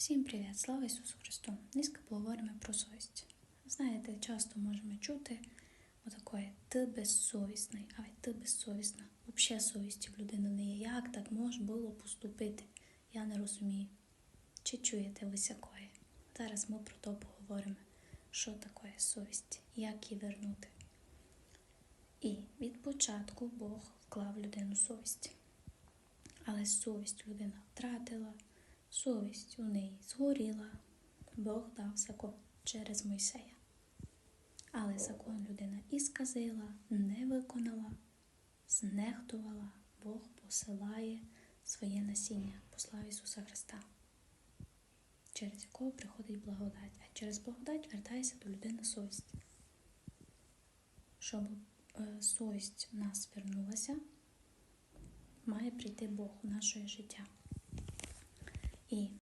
Всім привіт! Слава Ісусу Христу! Низько поговоримо про совість. Знаєте, часто можемо чути отакое ти безсовісний, ай ти безсовісна. Взагалі совісті в людини не є. Як так може було поступити? Я не розумію. Чи чуєте ви сякое? Зараз ми про то поговоримо, що таке совість, як її вернути. І від початку Бог вклав людину совість. Але совість людина втратила, совість у неї згоріла, Бог дав закон через Мойсея. Але закон людина і сказила, не виконала, знехтувала, Бог посилає своє насіння, послав Ісуса Христа, через якого приходить благодать, а через благодать вертається до людини совість. Щоб е, совість в нас вернулася, має прийти Бог у наше життя. І